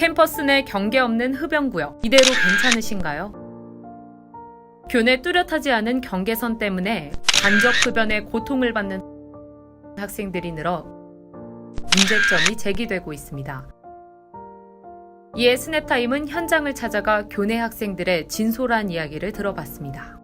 캠퍼스 내 경계 없는 흡연구역 이대로 괜찮으신가요? 교내 뚜렷하지 않은 경계선 때문에 간접 흡연의 고통을 받는 학생들이 늘어 문제점이 제기되고 있습니다. 이에 스냅타임은 현장을 찾아가 교내 학생들의 진솔한 이야기를 들어봤습니다.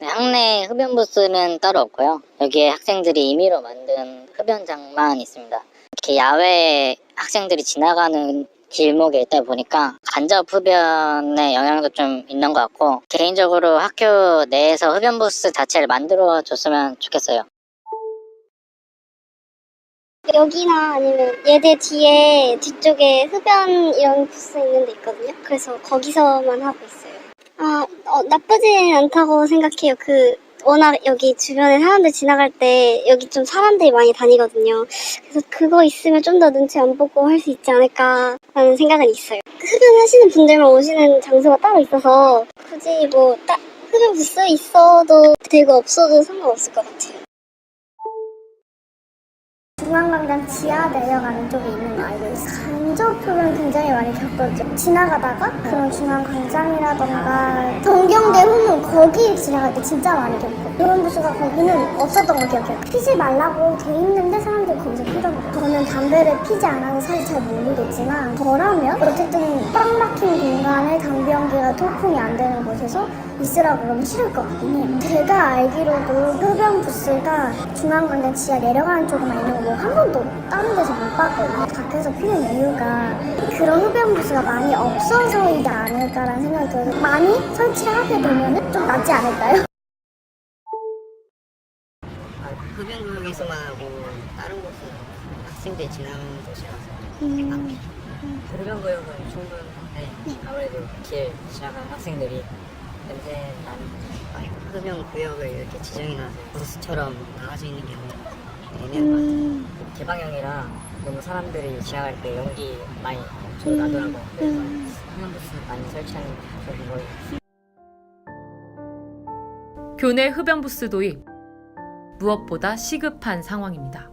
네, 학내 흡연 부스는 따로 없고요. 여기에 학생들이 임의로 만든 흡연장만 있습니다. 이렇게 야외에 학생들이 지나가는 길목에 있다 보니까 간접 흡연의 영향도 좀 있는 것 같고 개인적으로 학교 내에서 흡연 부스 자체를 만들어 줬으면 좋겠어요. 여기나 아니면 예대 뒤에 뒤쪽에 흡연 이런 부스 있는 데 있거든요. 그래서 거기서만 하고 있어요. 아, 어, 나쁘진 않다고 생각해요. 그, 워낙 여기 주변에 사람들 지나갈 때 여기 좀 사람들이 많이 다니거든요. 그래서 그거 있으면 좀 더 눈치 안 보고 할 수 있지 않을까라는 생각은 있어요. 흡연하시는 분들만 오시는 장소가 따로 있어서 굳이 뭐딱 흡연 부스 있어도 되고 없어도 상관없을 것 같아요. 중앙광장 지하 내려가는 쪽에 있는 거 알고 있어요. 간접 흡연 굉장히 많이 겪었죠. 지나가다가 그런 중앙광장이라던가 동경대 후문 거기 지나갈 때 진짜 많이 겪고 부스가 거기는 없었던 거 기억해요. 피지 말라고 돼 있는데 사람들이 거기서 피더라고요. 저는 담배를 피지 않아서 사실 잘 모르겠지만 저라면 어쨌든 꽉 막힌 공간에 담배 연기가 통풍이 안 되는 곳에서 있으라고 그러면 싫을 것 같긴 해요. 제가 알기로도 흡연 부스가 중앙광장 지하 내려가는 쪽에만 있는 거고 한 번도 다른 데서 못 봤거든요. 밖에서 피는 이유가 그런 흡연 부스가 많이 없어서이지 않을까라는 생각이 들어서 많이 설치를 하게 되면 좀 낫지 않을까요? 흡연 구역에서만 하고 다른 곳은 학생들이 지나는 곳이라서 흡연 구역은 충분한데 아무래도 길 지나가는 학생들이 냄새 나는 흡연 구역을 이렇게 지정해놔서 부스처럼 나가져 있는 경우는 애매한 것 같아요. 개방형이라 너무 사람들이 지나갈 때 연기 많이 좀 나더라고. 그래서 흡연 부스 많이 설치하는 게 좋은 거예요. 교내 흡연 부스 도입 무엇보다 시급한 상황입니다.